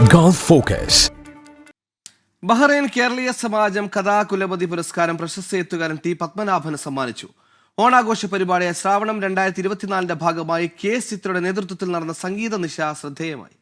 Golf focus Bahrain കേരളീയ സമാജം കഥാകുലപതി പുരസ്കാരം പ്രശസ്ത എഴുത്തുകാരൻ ടി പത്മനാഭന് സമ്മാനിച്ചു. ഓണാഘോഷ പരിപാടിയായ ശ്രാവണം രണ്ടായിരത്തി ഇരുപത്തിനാലിന്റെ ഭാഗമായി കെ എസ് ചിത്രയുടെ നേതൃത്വത്തിൽ നടന്ന സംഗീത നിശ ശ്രദ്ധേയമായി.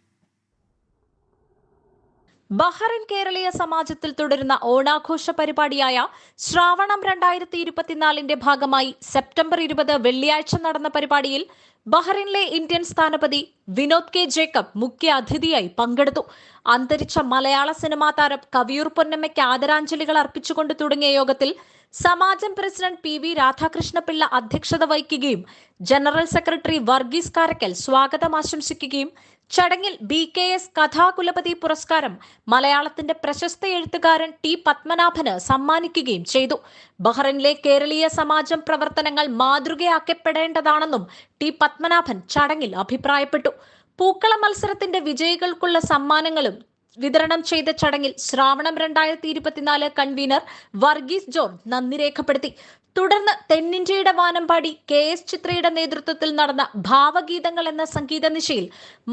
ബഹ്റൈൻ കേരളീയ സമാജത്തിൽ തുടരുന്ന ഓണാഘോഷ പരിപാടിയായ ശ്രാവണം രണ്ടായിരത്തി ഇരുപത്തിനാലിന്റെ ഭാഗമായി സെപ്റ്റംബർ ഇരുപത് വെള്ളിയാഴ്ച നടന്ന പരിപാടിയിൽ ബഹ്റിനിലെ ഇന്ത്യൻ സ്ഥാനപതി വിനോദ് കെ ജേക്കബ് മുഖ്യ അതിഥിയായി പങ്കെടുത്തു. അന്തരിച്ച മലയാള സിനിമാ താരം കവിയൂർ പൊന്നമ്മയ്ക്ക് ആദരാഞ്ജലികൾ അർപ്പിച്ചുകൊണ്ട് തുടങ്ങിയ യോഗത്തിൽ സമാജം പ്രസിഡന്റ് പി വി രാധാകൃഷ്ണപിള്ള അധ്യക്ഷത വഹിക്കുകയും ജനറൽ സെക്രട്ടറി വർഗീസ് കാരക്കൽ സ്വാഗതം ആശംസിക്കുകയും ചടങ്ങിൽ ബി കെ എസ് കഥാകുലപതി പുരസ്കാരം മലയാളത്തിന്റെ പ്രശസ്ത എഴുത്തുകാരൻ ടി പത്മനാഭന് സമ്മാനിക്കുകയും ചെയ്തു. ബഹ്റൈനിലെ കേരളീയ സമാജം പ്രവർത്തനങ്ങൾ മാതൃകയാക്കപ്പെടേണ്ടതാണെന്നും ടി പത്മനാഭൻ ചടങ്ങിൽ അഭിപ്രായപ്പെട്ടു. പൂക്കള മത്സരത്തിന്റെ വിജയികൾക്കുള്ള സമ്മാനങ്ങളും വിതരണം ചെയ്ത ചടങ്ങിൽ ശ്രാവണം രണ്ടായിരത്തി ഇരുപത്തിനാല് കൺവീനർ വർഗീസ് ജോൺ നന്ദി രേഖപ്പെടുത്തി. തുടർന്ന് തെന്നിന്ത്യയുടെ വാനമ്പാടി കെ എസ് ചിത്രയുടെ നേതൃത്വത്തിൽ നടന്ന ഭാവഗീതങ്ങൾ എന്ന സംഗീത നിശയിൽ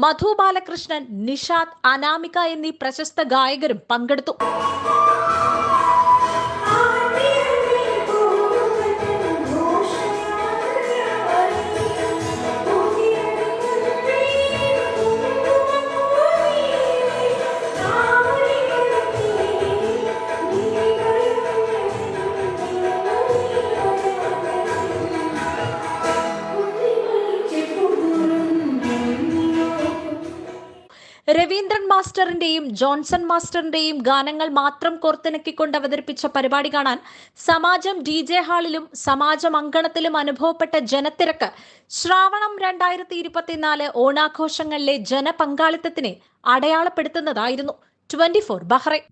മധു ബാലകൃഷ്ണൻ നിഷാദ് അനാമിക എന്നീ പ്രശസ്ത ഗായകരും പങ്കെടുത്തു. രവീന്ദ്രൻ മാസ്റ്ററിന്റെയും ജോൺസൺ മാസ്റ്ററിന്റെയും ഗാനങ്ങൾ മാത്രം കോർത്തിണക്കിക്കൊണ്ട് അവതരിപ്പിച്ച പരിപാടി കാണാൻ സമാജം ഡി ജെ ഹാളിലും സമാജം അങ്കണത്തിലും അനുഭവപ്പെട്ട ജനത്തിരക്ക് ശ്രാവണം രണ്ടായിരത്തി ഇരുപത്തിനാല് ഓണാഘോഷങ്ങളിലെ ജനപങ്കാളിത്തത്തിനെ അടയാളപ്പെടുത്തുന്നതായിരുന്നു ട്വന്റി ഫോർ ബഹ്റൈൻ.